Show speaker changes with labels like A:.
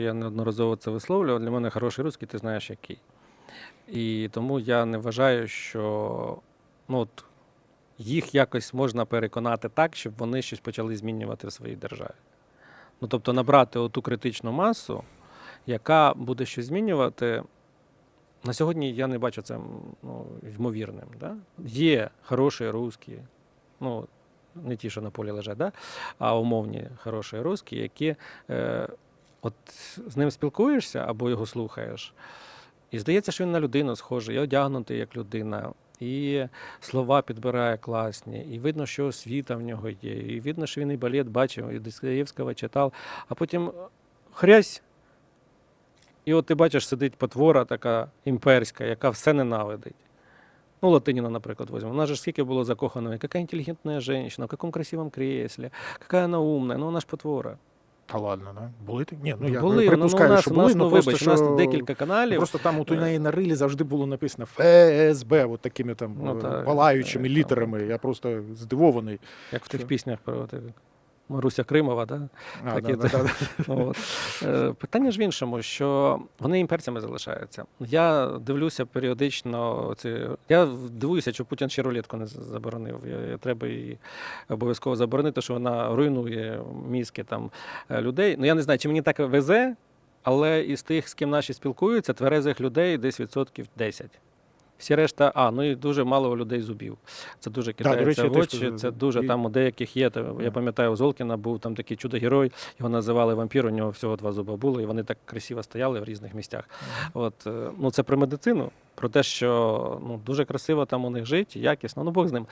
A: Я неодноразово це висловлював. Для мене хороший русський, ти знаєш який. І тому я не вважаю, що ну, от, їх якось можна переконати так, щоб вони щось почали змінювати в своїй державі. Ну, тобто набрати оту критичну масу, яка буде щось змінювати. На сьогодні я не бачу це ну, ймовірним. Да? Є хороші русські, ну, не ті, що на полі лежать, да? а умовні хороші русські, які е, от з ним спілкуєшся або його слухаєш, і здається, що він на людину схожий, і одягнутий як людина, і слова підбирає класні, і видно, що освіта в нього є, і видно, що він і балет бачив, і Достоєвського читав, а потім хрясь. І от ти бачиш, сидить потвора така імперська, яка все ненавидить. Ну, Латиніна, наприклад, возьмемо. Вона же скільки було закохано, яка інтелігентна жінка, в якому красивому креслі, яка вона умна, ну вона ж потвора.
B: Та ладно, да? Були такі? Ні, ну я
A: були, ну, ну, у нас,
B: що
A: у
B: були,
A: нас,
B: ну
A: ну,
B: просто
A: вибач,
B: що...
A: у нас декілька каналів.
B: Просто там у
A: Е.
B: неї на рилі завжди було написано ФСБ, от такими там
A: Ну,
B: е,
A: так,
B: палаючими
A: е,
B: літерами. Я просто здивований.
A: Як в тих
B: Що?
A: піснях про от, Маруся Кримова, да?
B: А,
A: Так,
B: да,
A: і
B: да, да,
A: Ну, от. Е, Питання ж в іншому, що вони імперцями залишаються. Я дивлюся періодично. Ці... Я дивуюся, що Путін ще рулетку не заборонив. Я- Треба її обов'язково заборонити, що вона руйнує мізки там е, людей. Ну я не знаю, чи мені так везе, але із тих, з ким наші спілкуються, тверезих людей десь відсотків 10. Всі решта, а, ну і дуже мало у людей зубів. Це дуже
B: китається
A: кидається в очі. Це дуже
B: і-
A: там у деяких є. Я пам'ятаю, у Золкіна був там такий чудо-герой, його називали вампір, у нього всього два зуба було, і вони так красиво стояли в різних місцях. От, е, ну, це про медицину, про те, що ну, дуже красиво там у них жить, якісно, ну Бог з ним.